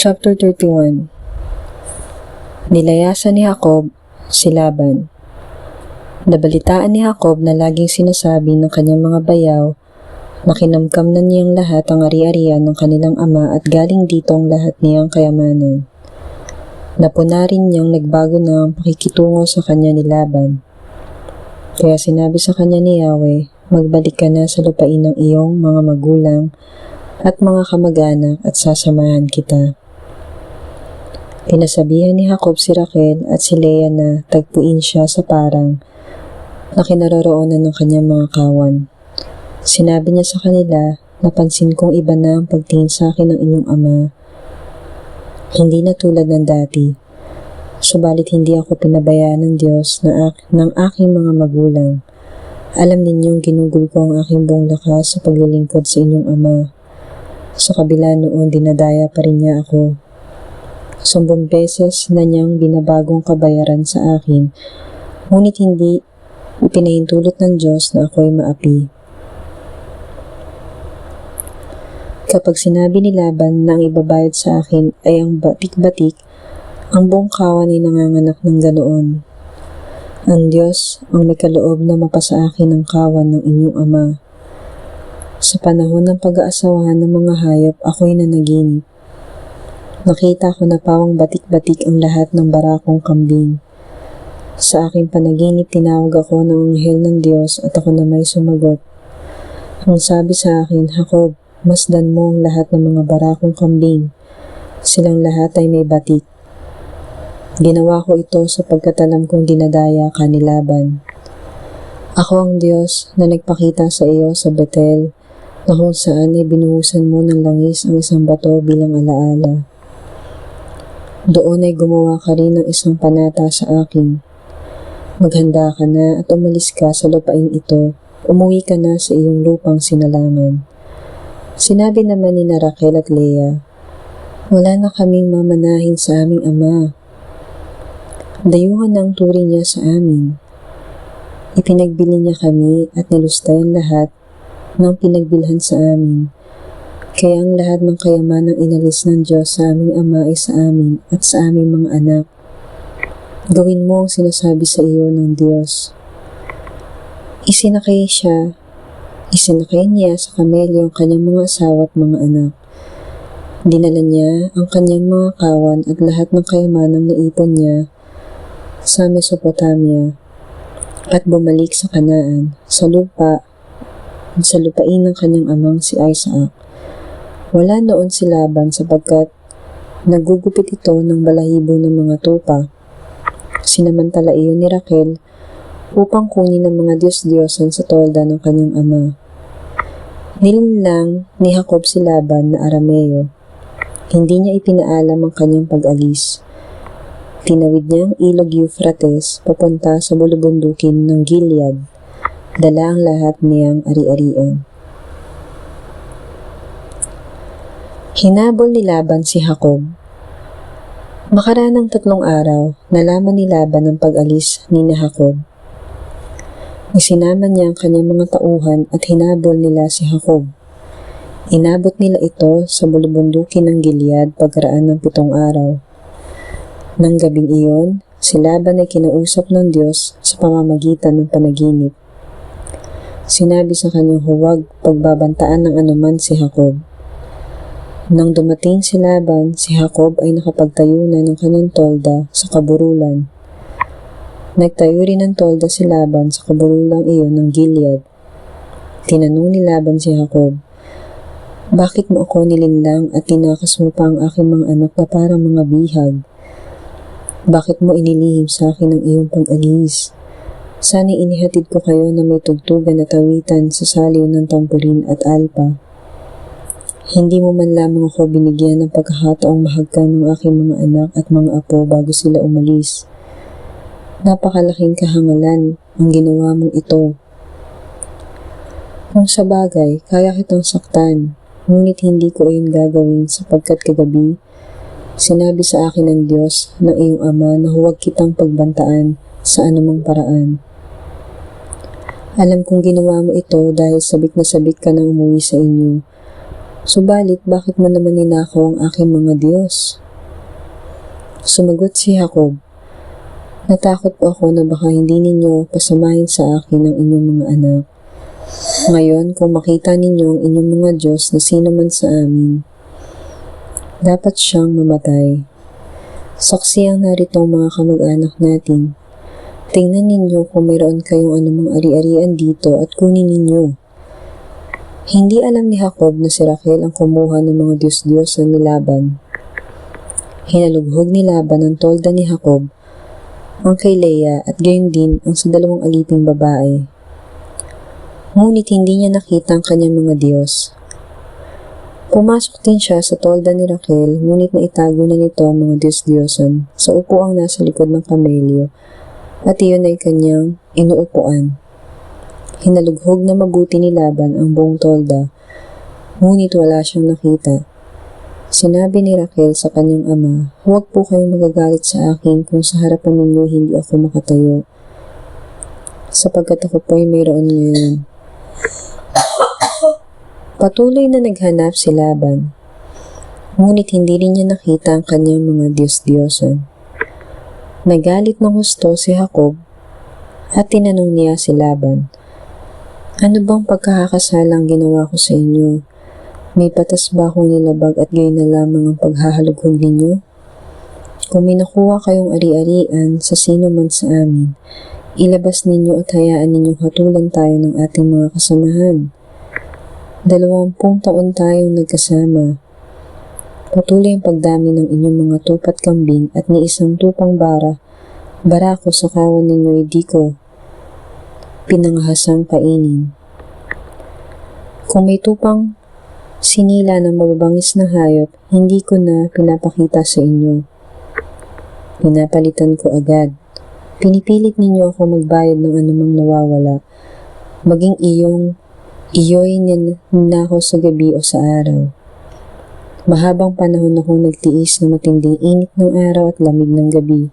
Chapter 31 Nilayasan ni Jacob si Laban Nabalitaan ni Jacob na laging sinasabi ng kanyang mga bayaw na kinamkam na niyang lahat ang ari-arian ng kanilang ama at galing dito ang lahat niyang kayamanan. Napuna rin niyang nagbago na ang pakikitungo sa kanya ni Laban. Kaya sinabi sa kanya ni Yahweh, magbalik ka na sa lupain ng iyong mga magulang at mga kamag-anak at sasamahan kita. Pinasabihan ni Jacob si Raquel at si Leah na tagpuin siya sa parang na kinaroroonan ng kanyang mga kawan. Sinabi niya sa kanila, napansin kong iba na ang pagtingin sa akin ng inyong ama. Hindi na tulad ng dati. Subalit hindi ako pinabayaan ng Diyos na ak- ng aking mga magulang. Alam ninyong ginugol ko ang aking buong lakas sa paglilingkod sa inyong ama. Sa kabila noon, dinadaya pa rin niya ako. Sambong beses na niyang binabagong kabayaran sa akin, ngunit hindi ipinahintulot ng Diyos na ako'y maapi. Kapag sinabi ni Laban na ang ibabayad sa akin ay ang batik-batik, ang buong kawan ay nanganganak ng ganoon. Ang Diyos ang may kaloob na mapasa akin ang kawan ng inyong ama. Sa panahon ng pag-aasawahan ng mga hayop, ako'y nanaginip. Nakita ko na pawang batik-batik ang lahat ng barakong kambing. Sa aking panaginip, tinawag ako ng anghel ng Diyos at ako na may sumagot. Ang sabi sa akin, Jacob, masdan mo ang lahat ng mga barakong kambing. Silang lahat ay may batik. Ginawa ko ito sapagkat alam kong dinadaya ka ni. Ako ang Diyos na nagpakita sa iyo sa Bethel, na kung saan ay binuhusan mo ng langis ang isang bato bilang alaala. Doon ay gumawa ka rin ng isang panata sa akin. Maghanda ka na at umalis ka sa lupain ito. Umuwi ka na sa iyong lupang sinalangan. Sinabi naman ni na Raquel at Leah, Wala na kaming mamanahin sa aming ama. Dayuhan ang turing niya sa amin. Ipinagbili niya kami at nilustayan lahat ng pinagbilhan sa amin. Kaya ang lahat ng kayamanang inalis ng Diyos sa aming ama ay sa amin at sa aming mga anak. Gawin mo ang sinasabi sa iyo ng Diyos. Isinakay siya, isinakay niya sa kamelyo ang kanyang mga asawa at mga anak. Dinala niya ang kanyang mga kawan at lahat ng kayamanang naipon niya sa Mesopotamia at bumalik sa Kanaan, sa lupa, sa lupain ng kanyang amang si Isaac. Wala noon si Laban sapagkat nagugupit ito ng balahibo ng mga tupa. Sinamantala iyon ni Raquel upang kunin ang mga Diyos-Diyosan sa tolda ng kanyang ama. Nilinlang ni Jacob si Laban na Arameo. Hindi niya ipinaalam ang kanyang pag-alis. Tinawid niya ang ilog Euphrates papunta sa bulubundukin ng Gilead. Dala ang lahat niyang ari-arian. Hinabol ni Laban si Jacob. Makaraan ng tatlong araw, nalaman ni Laban ang pag-alis ni na Jacob. Isinama niya ang kanyang mga tauhan at hinabol nila si Jacob. Inabot nila ito sa bulubundukin ng Gilead pagkaraan ng pitong araw. Nang gabing iyon, si Laban ay kinausap ng Diyos sa pamamagitan ng panaginip. Sinabi sa kanyang huwag pagbabantaan ng anuman si Jacob. Nang dumating si Laban, si Jacob ay nakapagtayo na ng kanyang tolda sa kaburulan. Nagtayo rin ng tolda si Laban sa kaburulang iyon ng Gilead. Tinanong ni Laban si Jacob, Bakit mo ako nilinlang at tinakas mo pa ang aking mga anak na parang mga bihag? Bakit mo inilihim sa akin ang iyong pag-alis? Sana inihatid ko kayo na may tugtugan at awitan sa saliw ng tampurin at alpa. Hindi mo man lamang ako binigyan ng pagkakataong mahagkan ng aking mga anak at mga apo bago sila umalis. Napakalaking kahangalan ang ginawa mong ito. Kung sa bagay, kaya kitang saktan, ngunit hindi ko iyon gagawin sapagkat kagabi, sinabi sa akin ng Diyos ng iyong ama na huwag kitang pagbantaan sa anumang paraan. Alam kong ginawa mo ito dahil sabik na sabik ka nang umuwi sa inyo Subalit, bakit mo naman ninakaw ang aking mga Diyos? Sumagot si Jacob, Natakot po ako na baka hindi ninyo pasamahin sa akin ang inyong mga anak. Ngayon, kung makita ninyo ang inyong mga Diyos na sino man sa amin, dapat siyang mamatay. Saksi ang narito mga kamag-anak natin. Tingnan ninyo kung mayroon kayong anumang ari-arian dito at kunin ninyo. Hindi alam ni Jacob na si Raquel ang kumuha ng mga Diyos-Diyosan ni Laban. Hinalughog ni Laban ang tolda ni Jacob ang kay Leah at gayon din ang sa dalawang aliping babae. Ngunit hindi niya nakita ang kanyang mga Diyos. Pumasok din siya sa tolda ni Raquel, ngunit naitago na nito ang mga Diyos-Diyosan sa upuang nasa likod ng kamelyo at iyon ay kanyang inuupuan. Hinalughog na mabuti ni Laban ang buong tolda, ngunit wala siyang nakita. Sinabi ni Raquel sa kanyang ama, Huwag po kayong magagalit sa akin kung sa harapan ninyo hindi ako makatayo, sapagkat ako po ay mayroon ngayon. Patuloy na naghanap si Laban, ngunit hindi rin niya nakita ang kanyang mga Diyos-Diyosan. Nagalit ng gusto si Jacob at tinanong niya si Laban, Ano bang pagkakasala ang ginawa ko sa inyo? May patas ba akong nilabag at gayon na lamang ang paghahalughog ninyo? Kung may nakuha kayong ari-arian sa sino man sa amin, ilabas ninyo at hayaan ninyong hatulan tayo ng ating mga kasamahan. Dalawampung taon tayong nagkasama. Patuloy ang pagdami ng inyong mga tupat kambing at ni isang tupang bara, barako sa kawan ninyo hindi ko pinangahasang kainin. Kung may tupang sinila ng mababangis na hayop, hindi ko na pinapakita sa inyo. Pinapalitan ko agad. Pinipilit ninyo ako magbayad ng anumang nawawala, maging iyong iyo'y ninako sa gabi o sa araw. Mahabang panahon akong nagtiis ng matinding init ng araw at lamig ng gabi.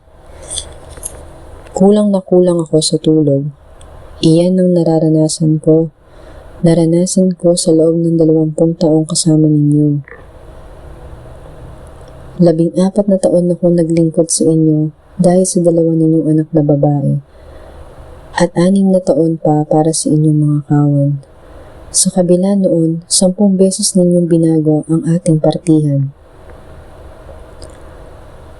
Kulang na kulang ako sa tulog. Iyan ang nararanasan ko naranasan ko sa loob ng dalawampung taong kasama ninyo. Labing apat na taon akong naglingkod sa inyo dahil sa dalawa ninyong anak na babae at anim na taon pa para sa inyong mga kawan. Sa kabila noon, sampung beses ninyong binago ang ating partihan.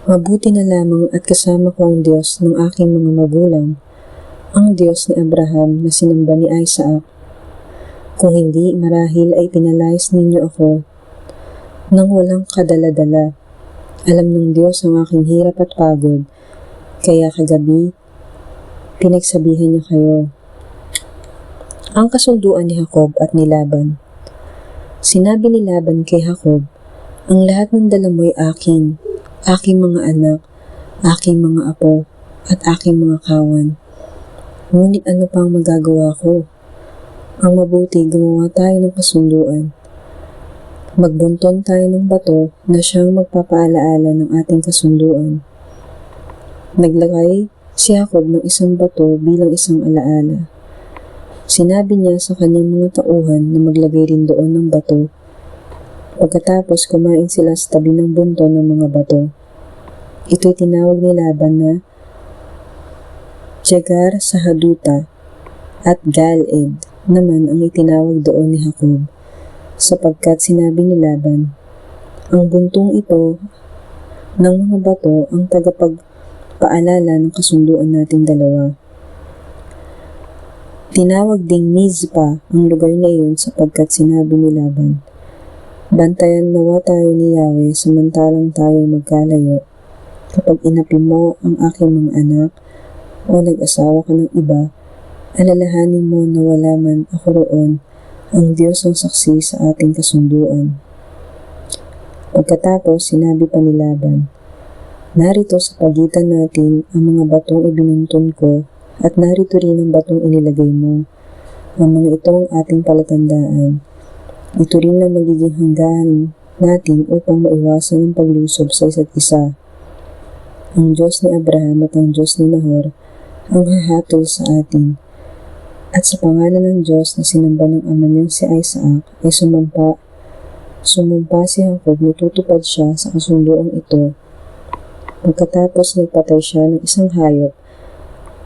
Mabuti na lamang at kasama ko ang Diyos ng aking mga magulang, ang Diyos ni Abraham na sinamba ni Isaac kung hindi, marahil ay pinalayas ninyo ako nang walang kadala-dala. Alam ng Diyos ang aking hirap at pagod, kaya kagabi, pinagsabihan niya kayo. Ang kasunduan ni Jacob at ni Laban. Sinabi ni Laban kay Jacob, ang lahat ng dala mo'y akin, aking mga anak, aking mga apo, at aking mga kawan. Ngunit ano pang magagawa ko? Ang mabuti, gumawa tayo ng kasunduan. Magbunton tayo ng bato na siyang magpapaalaala ng ating kasunduan. Naglagay si Jacob ng isang bato bilang isang alaala. Sinabi niya sa kanyang mga tauhan na maglagay rin doon ng bato. Pagkatapos kumain sila sa tabi ng bunton ng mga bato. Ito'y tinawag ni Laban na Jagar sa Haduta at Galed naman ang itinawag doon ni Jacob, sapagkat sinabi ni Laban, ang buntong ito ng mga bato ang tagapagpaalala ng kasunduan natin dalawa. Tinawag ding Mizpa ang lugar na iyon sapagkat sinabi ni Laban, Bantayan nawa tayo ni Yahweh samantalang tayo magkalayo. Kapag inapi mo ang aking mga anak o nag-asawa ka ng iba, Alalahanin mo na wala man ako roon, ang Diyos ang saksi sa ating kasunduan. Pagkatapos, sinabi pa ni Laban, Narito sa pagitan natin ang mga batong ibinuntun ko at narito rin ang batong inilagay mo. Ang mga ito ang ating palatandaan. Ito rin ang magiging hanggahan natin upang maiwasan ang paglusob sa isa't isa. Ang Diyos ni Abraham at ang Diyos ni Nahor ang hahatol sa atin at sa pangalan ng Diyos na sinamba ng ama niyang si Isaac ay sumampa, Sumumpa si Jacob na tutupad siya sa kasunduang ito. Pagkatapos nagpatay siya ng isang hayop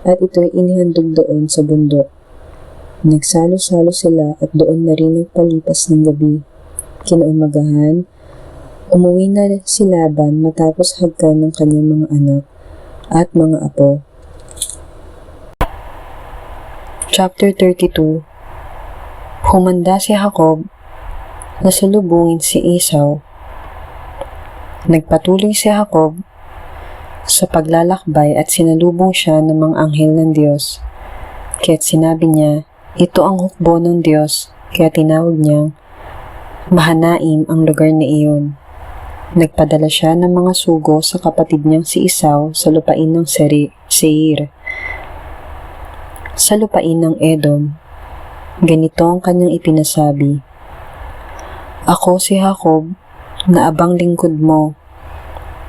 at ito'y inihandog doon sa bundok. Nagsalo-salo sila at doon na rin nagpalipas ng gabi. Kinaumagahan, umuwi na si Laban matapos hagkan ng kanyang mga anak at mga apo. Chapter 32 Humanda si Jacob na salubungin si Esau. Nagpatuloy si Jacob sa paglalakbay at sinalubong siya ng mga anghel ng Diyos. Kaya't sinabi niya, ito ang hukbo ng Diyos, kaya tinawag niyang Mahanaim ang lugar na iyon. Nagpadala siya ng mga sugo sa kapatid niyang si Esau sa lupain ng Seir. Sa lupain ng Edom, ganito ang kanyang ipinasabi, Ako si Jacob, na abang lingkod mo.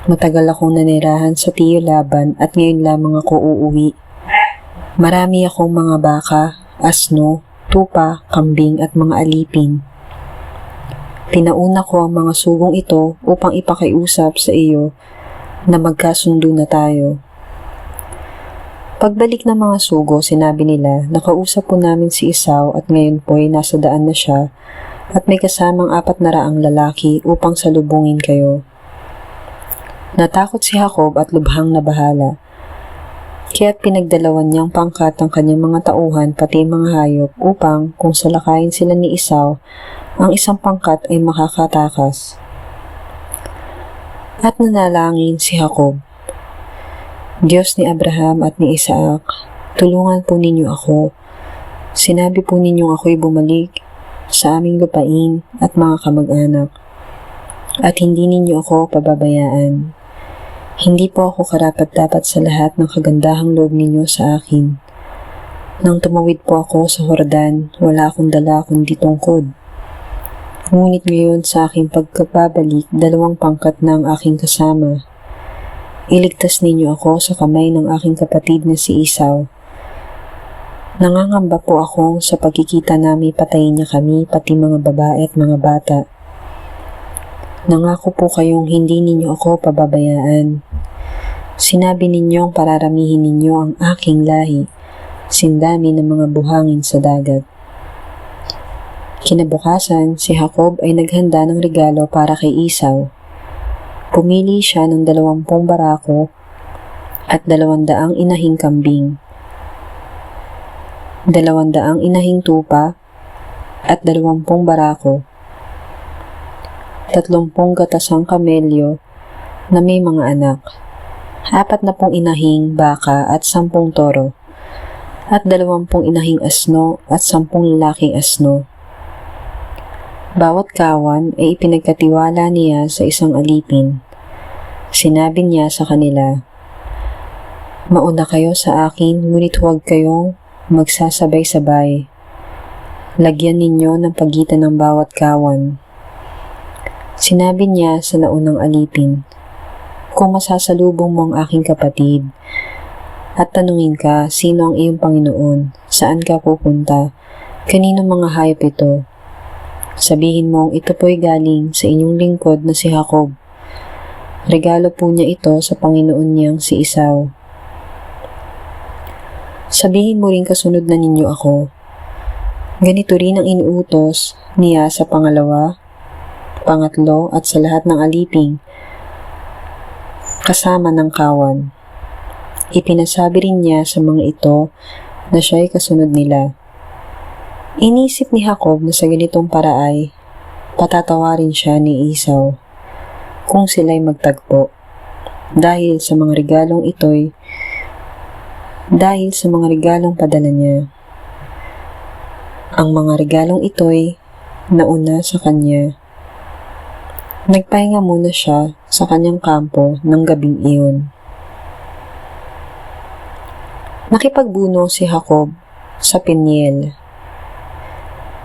Matagal akong nanirahan sa tiyo laban at ngayon lamang ako uuwi. Marami akong mga baka, asno, tupa, kambing at mga alipin. Pinauna ko ang mga sugong ito upang ipakiusap sa iyo na magkasundo na tayo. Pagbalik ng mga sugo, sinabi nila, nakausap po namin si Isaw at ngayon po ay nasa daan na siya at may kasamang apat na raang lalaki upang salubungin kayo. Natakot si Jacob at lubhang nabahala. Kaya't pinagdalawan niyang pangkat ang kanyang mga tauhan pati mga hayop upang kung salakayin sila ni Isaw, ang isang pangkat ay makakatakas. At nanalangin si Jacob, Diyos ni Abraham at ni Isaac, tulungan po ninyo ako. Sinabi po ninyong ako'y bumalik sa aming lupain at mga kamag-anak. At hindi ninyo ako pababayaan. Hindi po ako karapat-dapat sa lahat ng kagandahang loob ninyo sa akin. Nang tumawid po ako sa Hordan, wala akong dala kundi tungkod. Ngunit ngayon sa aking pagkababalik, dalawang pangkat na ang aking kasama. Iligtas ninyo ako sa kamay ng aking kapatid na si Isaw. Nangangamba po ako sa pagkikita namin patayin niya kami, pati mga babae at mga bata. Nangako po kayong hindi ninyo ako pababayaan. Sinabi ninyong pararamihin ninyo ang aking lahi, sindami ng mga buhangin sa dagat. Kinabukasan, si Jacob ay naghanda ng regalo para kay Isaw. Pumili siya ng dalawampung barako at dalawandaang inahing kambing, dalawandaang inahing tupa at dalawampung barako, tatlumpung gatasang kamelyo na may mga anak, apat na pong inahing baka at sampung toro, at dalawampung inahing asno at sampung lalaking asno. Bawat kawan ay ipinagkatiwala niya sa isang alipin. Sinabi niya sa kanila, Mauna kayo sa akin, ngunit huwag kayong magsasabay-sabay. Lagyan ninyo ng pagitan ng bawat kawan. Sinabi niya sa naunang alipin, Kung masasalubong mo ang aking kapatid, at tanungin ka, sino ang iyong Panginoon, saan ka pupunta, kanino mga hayop ito, Sabihin mong ito po'y galing sa inyong lingkod na si Jacob. Regalo po niya ito sa Panginoon niyang si Isaw. Sabihin mo rin kasunod na ninyo ako. Ganito rin ang inuutos niya sa pangalawa, pangatlo at sa lahat ng aliping kasama ng kawan. Ipinasabi rin niya sa mga ito na siya'y kasunod nila. Inisip ni Jacob na sa ganitong paraay, patatawarin siya ni Esau kung sila'y magtagpo. Dahil sa mga regalong ito'y dahil sa mga regalong padala niya. Ang mga regalong ito'y nauna sa kanya. Nagpahinga muna siya sa kanyang kampo ng gabing iyon. Nakipagbuno si Jacob sa Peniel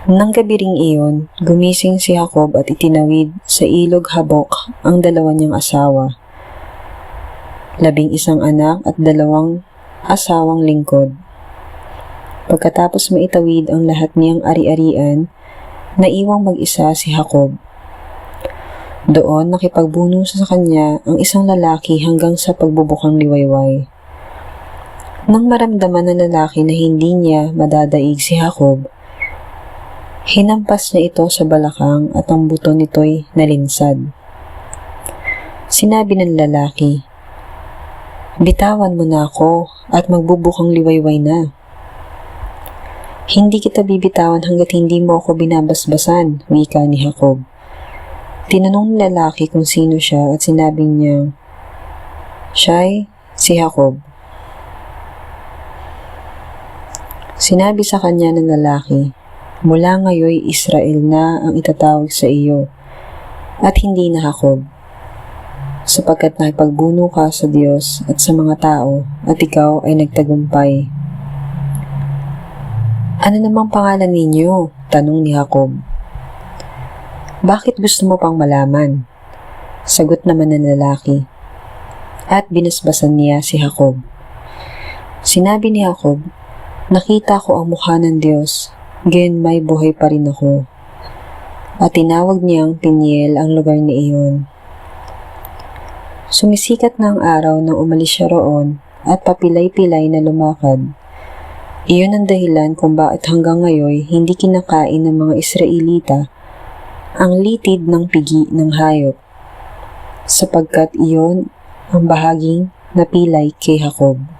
nang gabi ring iyon, gumising si Jacob at itinawid sa ilog Habok ang dalawa niyang asawa. Labing isang anak at dalawang asawang lingkod. Pagkatapos maitawid ang lahat niyang ari-arian, naiwang mag-isa si Jacob. Doon nakipagbuno sa kanya ang isang lalaki hanggang sa pagbubukang liwayway. Nang maramdaman ng lalaki na hindi niya madadaig si Jacob, hinampas niya ito sa balakang at ang buto nito'y nalinsad. Sinabi ng lalaki, Bitawan mo na ako at magbubukang liwayway na. Hindi kita bibitawan hanggat hindi mo ako binabasbasan, wika ni Jacob. Tinanong ng lalaki kung sino siya at sinabi niya, Siya'y si Jacob. Sinabi sa kanya ng lalaki, Mula ngayon Israel na ang itatawag sa iyo at hindi na Jacob sapagkat nakipagbuno ka sa Diyos at sa mga tao at ikaw ay nagtagumpay. Ano namang pangalan ninyo? Tanong ni Jacob. Bakit gusto mo pang malaman? Sagot naman ng lalaki. At binasbasan niya si Jacob. Sinabi ni Jacob, Nakita ko ang mukha ng Diyos, gayon may buhay pa rin ako. At tinawag niyang Piniel ang lugar ni iyon. Sumisikat na ang araw nang umalis siya roon at papilay-pilay na lumakad. Iyon ang dahilan kung bakit hanggang ngayon hindi kinakain ng mga Israelita ang litid ng pigi ng hayop sapagkat iyon ang bahaging napilay kay Jacob.